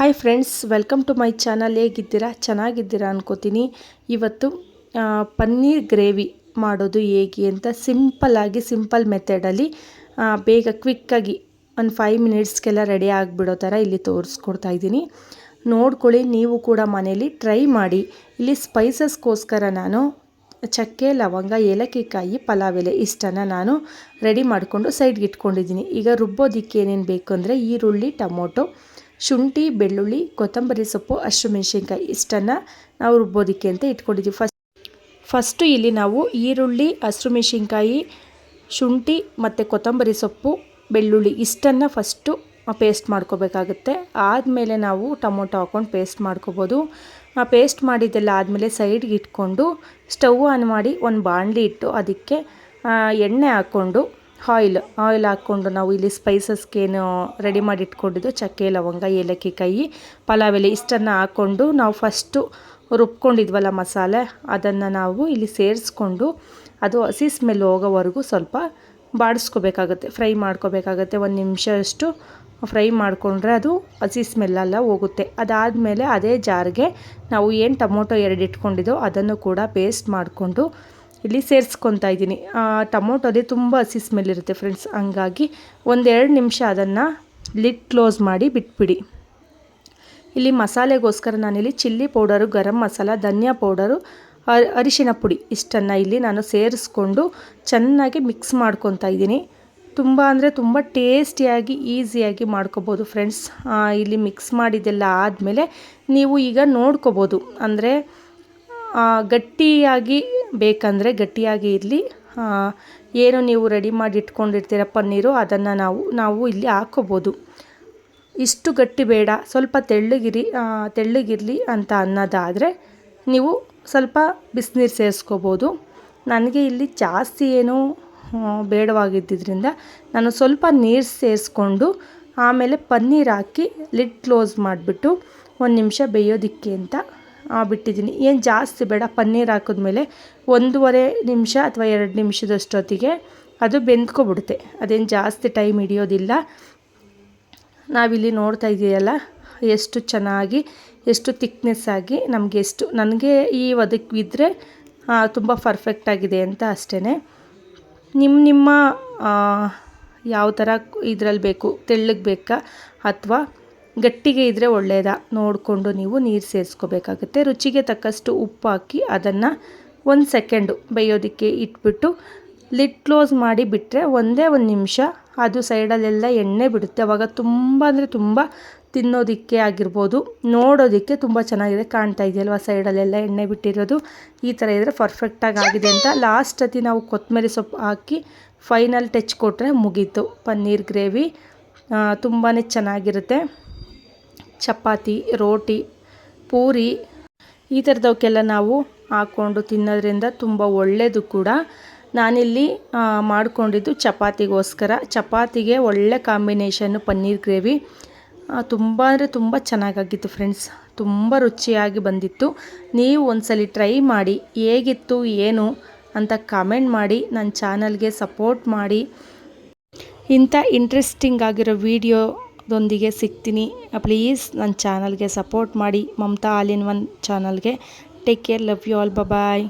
Hi friends welcome to my channel ಹೇಗಿದ್ದೀರಾ? ಚೆನ್ನಾಗಿದ್ದೀರಾ ಅನ್ಕೋತೀನಿ. ಇವತ್ತು ಪನ್ನೀರ್ ಗ್ರೇವಿ ಮಾಡೋದು ಹೇಗೆ ಅಂತ ಸಿಂಪಲ್ಲಾಗಿ ಸಿಂಪಲ್ ಮೆಥಡಲ್ಲಿ ಬೇಗ ಕ್ವಿಕ್ಕಾಗಿ ಒಂದು ಫೈವ್ ಮಿನಿಟ್ಸ್ಗೆಲ್ಲ ರೆಡಿ ಆಗಿಬಿಡೋ ಥರ ಇಲ್ಲಿ ತೋರಿಸ್ಕೊಡ್ತಾ ಇದ್ದೀನಿ. ನೋಡ್ಕೊಳ್ಳಿ, ನೀವು ಕೂಡ ಮನೇಲಿ ಟ್ರೈ ಮಾಡಿ. ಇಲ್ಲಿ ಸ್ಪೈಸಸ್ಗೋಸ್ಕರ ನಾನು ಚಕ್ಕೆ, ಲವಂಗ, ಏಲಕ್ಕಿಕಾಯಿ, ಪಲಾವ್ ಎಲೆ ಇಷ್ಟನ್ನು ನಾನು ರೆಡಿ ಮಾಡಿಕೊಂಡು ಸೈಡ್ಗೆ ಇಟ್ಕೊಂಡಿದ್ದೀನಿ. ಈಗ ರುಬ್ಬೋದಿಕ್ಕೆ ಏನೇನು ಬೇಕು ಅಂದರೆ ಈರುಳ್ಳಿ, ಟೊಮೊಟೊ ಶುಂಠಿ, ಬೆಳ್ಳುಳ್ಳಿ, ಕೊತ್ತಂಬರಿ ಸೊಪ್ಪು ಹಸಿಮೆಣ್ಸಿನ್ಕಾಯಿ ಇಷ್ಟನ್ನು ನಾವು ರುಬ್ಬೋದಕ್ಕೆ ಅಂತ ಇಟ್ಕೊಂಡಿದ್ದೀವಿ. ಫಸ್ಟ್, ಫಸ್ಟು ಇಲ್ಲಿ ನಾವು ಈರುಳ್ಳಿ ಹಸಿರು ಮೆಣಸಿನ್ಕಾಯಿ, ಶುಂಠಿ ಮತ್ತು ಕೊತ್ತಂಬರಿ ಸೊಪ್ಪು, ಬೆಳ್ಳುಳ್ಳಿ ಇಷ್ಟನ್ನು ಫಸ್ಟು ಪೇಸ್ಟ್ ಮಾಡ್ಕೋಬೇಕಾಗುತ್ತೆ. ಆದಮೇಲೆ ನಾವು ಟೊಮೊಟೊ ಹಾಕ್ಕೊಂಡು ಪೇಸ್ಟ್ ಮಾಡ್ಕೋಬೋದು. ಆ ಪೇಸ್ಟ್ ಮಾಡಿದ್ದೆಲ್ಲ ಆದಮೇಲೆ ಸೈಡ್ಗೆ ಇಟ್ಕೊಂಡು ಸ್ಟವ್ ಆನ್ ಮಾಡಿ ಒಂದು ಬಾಣಲಿ ಇಟ್ಟು ಅದಕ್ಕೆ ಎಣ್ಣೆ ಹಾಕ್ಕೊಂಡು ಆಯಿಲ್ ಆಯಿಲ್ ಹಾಕ್ಕೊಂಡು ನಾವು ಇಲ್ಲಿ ಸ್ಪೈಸಸ್ಗೇನು ರೆಡಿ ಮಾಡಿ ಇಟ್ಕೊಂಡಿದ್ದು ಚಕ್ಕೆ, ಲವಂಗ, ಏಲಕ್ಕಿ ಕಾಯಿ ಪಲಾವ್ ಎಲೆ ಇಷ್ಟನ್ನು ಹಾಕ್ಕೊಂಡು ನಾವು ಫಸ್ಟು ರುಬ್ಕೊಂಡಿದ್ವಲ್ಲ ಮಸಾಲೆ, ಅದನ್ನು ನಾವು ಇಲ್ಲಿ ಸೇರಿಸ್ಕೊಂಡು ಅದು ಹಸಿ ಸ್ಮೆಲ್ ಹೋಗೋವರೆಗೂ ಸ್ವಲ್ಪ ಬಾಡಿಸ್ಕೋಬೇಕಾಗುತ್ತೆ, ಫ್ರೈ ಮಾಡ್ಕೋಬೇಕಾಗತ್ತೆ, ಒಂದು ನಿಮಿಷ ಫ್ರೈ ಮಾಡಿಕೊಂಡ್ರೆ ಅದು ಹಸಿ ಸ್ಮೆಲ್ಲೆಲ್ಲ ಹೋಗುತ್ತೆ. ಅದಾದಮೇಲೆ ಅದೇ ಜಾರ್ಗೆ ನಾವು ಏನು ಟೊಮೊಟೊ ಎರಡು ಇಟ್ಕೊಂಡಿದ್ದೋ ಅದನ್ನು ಕೂಡ ಪೇಸ್ಟ್ ಮಾಡಿಕೊಂಡು ಇಲ್ಲಿ ಸೇರಿಸ್ಕೊತಾ ಇದ್ದೀನಿ. ಟೊಮೊಟೊದೇ ತುಂಬ ಹಸಿ ಸ್ಮೆಲ್ ಇರುತ್ತೆ ಫ್ರೆಂಡ್ಸ್ ಹಂಗಾಗಿ ಒಂದೆರಡು ನಿಮಿಷ ಅದನ್ನು ಲಿಡ್ ಕ್ಲೋಸ್ ಮಾಡಿ ಬಿಟ್ಬಿಡಿ. ಇಲ್ಲಿ ಮಸಾಲೆಗೋಸ್ಕರ ನಾನಿಲ್ಲಿ ಚಿಲ್ಲಿ ಪೌಡರು ಗರಂ ಮಸಾಲ, ಧನಿಯಾ ಪೌಡರು ಅರಿಶಿನ ಪುಡಿ ಇಷ್ಟನ್ನು ಇಲ್ಲಿ ನಾನು ಸೇರಿಸ್ಕೊಂಡು ಚೆನ್ನಾಗಿ ಮಿಕ್ಸ್ ಮಾಡ್ಕೊತಾ ಇದ್ದೀನಿ. ತುಂಬ ಅಂದರೆ ತುಂಬ ಟೇಸ್ಟಿಯಾಗಿ ಈಸಿಯಾಗಿ ಮಾಡ್ಕೋಬೋದು ಫ್ರೆಂಡ್ಸ್ ಇಲ್ಲಿ ಮಿಕ್ಸ್ ಮಾಡಿದ್ದೆಲ್ಲ ಆದಮೇಲೆ ನೀವು ಈಗ ನೋಡ್ಕೋಬೋದು. ಅಂದರೆ ಗಟ್ಟಿಯಾಗಿ ಬೇಕಂದರೆ ಗಟ್ಟಿಯಾಗಿ ಇರಲಿ. ಏನು ನೀವು ರೆಡಿ ಮಾಡಿ ಇಟ್ಕೊಂಡಿರ್ತೀರ ಪನ್ನೀರು, ಅದನ್ನು ನಾವು ನಾವು ಇಲ್ಲಿ ಹಾಕೋಬೋದು. ಇಷ್ಟು ಗಟ್ಟಿ ಬೇಡ, ಸ್ವಲ್ಪ ತೆಳ್ಳಗಿರಿ ತೆಳ್ಳಗಿರಲಿ ಅಂತ ಅನ್ನೋದಾದರೆ ನೀವು ಸ್ವಲ್ಪ ಬಿಸಿನೀರು ಸೇರಿಸ್ಕೋಬೋದು. ನನಗೆ ಇಲ್ಲಿ ಜಾಸ್ತಿ ಏನೂ ಬೇಡವಾಗಿದ್ದರಿಂದ ನಾನು ಸ್ವಲ್ಪ ನೀರು ಸೇರಿಸ್ಕೊಂಡು ಆಮೇಲೆ ಪನ್ನೀರ್ ಹಾಕಿ ಲಿಡ್ ಕ್ಲೋಸ್ ಮಾಡಿಬಿಟ್ಟು ಒಂದು ನಿಮಿಷ ಬೇಯೋದಿಕ್ಕೆ ಅಂತ ಬಿಟ್ಟಿದ್ದೀನಿ. ಏನು ಜಾಸ್ತಿ ಬೇಡ, ಪನ್ನೀರ್ ಹಾಕಿದ್ಮೇಲೆ ಒಂದೂವರೆ ನಿಮಿಷ ಅಥವಾ ಎರಡು ನಿಮಿಷದಷ್ಟೊತ್ತಿಗೆ ಅದು ಬೆಂದ್ಕೊಬಿಡುತ್ತೆ. ಅದೇನು ಜಾಸ್ತಿ ಟೈಮ್ ಹಿಡಿಯೋದಿಲ್ಲ. ನಾವಿಲ್ಲಿ ನೋಡ್ತಾ ಇದೆಯಲ್ಲ, ಎಷ್ಟು ಚೆನ್ನಾಗಿ, ಎಷ್ಟು ತಿಕ್ನೆಸ್ ಆಗಿ ನಮಗೆ ಎಷ್ಟು, ನನಗೆ ಈ ಒದಗಿದ್ರೆ ತುಂಬ ಪರ್ಫೆಕ್ಟಾಗಿದೆ ಅಂತ ಅಷ್ಟೇ ನಿಮ್ಮ ನಿಮ್ಮ ಯಾವ ಥರ ಇದ್ರಲ್ಲಿ ಬೇಕು, ತೆಳ್ಳಗೆ ಬೇಕಾ ಅಥವಾ ಗಟ್ಟಿಗೆ ಇದ್ದರೆ ಒಳ್ಳೆಯದ ನೋಡಿಕೊಂಡು ನೀವು ನೀರು ಸೇರಿಸ್ಕೋಬೇಕಾಗುತ್ತೆ. ರುಚಿಗೆ ತಕ್ಕಷ್ಟು ಉಪ್ಪು ಹಾಕಿ ಅದನ್ನು ಒಂದು ಸೆಕೆಂಡು ಬೇಯೋದಕ್ಕೆ ಇಟ್ಬಿಟ್ಟು ಲಿಡ್ ಕ್ಲೋಸ್ ಮಾಡಿ ಬಿಟ್ಟರೆ ಒಂದೇ ಒಂದು ನಿಮಿಷ ಅದು ಸೈಡಲ್ಲೆಲ್ಲ ಎಣ್ಣೆ ಬಿಡುತ್ತೆ. ಅವಾಗ ತುಂಬ ಅಂದರೆ ತುಂಬ ತಿನ್ನೋದಕ್ಕೆ ಆಗಿರ್ಬೋದು, ನೋಡೋದಕ್ಕೆ ತುಂಬ ಚೆನ್ನಾಗಿದೆ ಕಾಣ್ತಾ ಇದೆಯಲ್ವ ಸೈಡಲ್ಲೆಲ್ಲ ಎಣ್ಣೆ ಬಿಟ್ಟಿರೋದು. ಈ ಥರ ಇದ್ದರೆ ಪರ್ಫೆಕ್ಟಾಗಿ ಆಗಿದೆ ಅಂತ ಲಾಸ್ಟ್ ಅತಿ ನಾವು ಕೊತ್ತಂಬರಿ ಸೊಪ್ಪು ಹಾಕಿ ಫೈನಲ್ ಟಚ್ ಕೊಟ್ಟರೆ ಮುಗೀತು. ಪನ್ನೀರ್ ಗ್ರೇವಿ ತುಂಬಾ ಚೆನ್ನಾಗಿರುತ್ತೆ. ಚಪಾತಿ, ರೋಟಿ, ಪೂರಿ ಈ ಥರದವಕ್ಕೆಲ್ಲ ನಾವು ಹಾಕ್ಕೊಂಡು ತಿನ್ನೋದ್ರಿಂದ ತುಂಬ ಒಳ್ಳೆಯದು ಕೂಡ. ನಾನಿಲ್ಲಿ ಮಾಡಿಕೊಂಡಿದ್ದು ಚಪಾತಿಗೋಸ್ಕರ. ಚಪಾತಿಗೆ ಒಳ್ಳೆ ಕಾಂಬಿನೇಷನ್ನು ಪನ್ನೀರ್ ಗ್ರೇವಿ. ತುಂಬ ಅಂದರೆ ತುಂಬ ಚೆನ್ನಾಗಾಗಿತ್ತು ಫ್ರೆಂಡ್ಸ್. ತುಂಬ ರುಚಿಯಾಗಿ ಬಂದಿತ್ತು. ನೀವು ಒಂದ್ಸಲಿ ಟ್ರೈ ಮಾಡಿ. ಹೇಗಿತ್ತು, ಏನು ಅಂತ ಕಾಮೆಂಟ್ ಮಾಡಿ. ನನ್ನ ಚಾನಲ್ಗೆ ಸಪೋರ್ಟ್ ಮಾಡಿ. ಇಂಥ ಇಂಟ್ರೆಸ್ಟಿಂಗ್ ಆಗಿರೋ ವಿಡಿಯೋದೊಂದಿಗೆ ಸಿಗ್ತೀನಿ. ಪ್ಲೀಸ್ ನನ್ನ ಚಾನಲ್ಗೆ ಸಪೋರ್ಟ್ ಮಾಡಿ. ಮಮತಾ ಆಲ್ ಇನ್ ಒನ್ ಚಾನಲ್ಗೆ. Take care. Love you all. Bye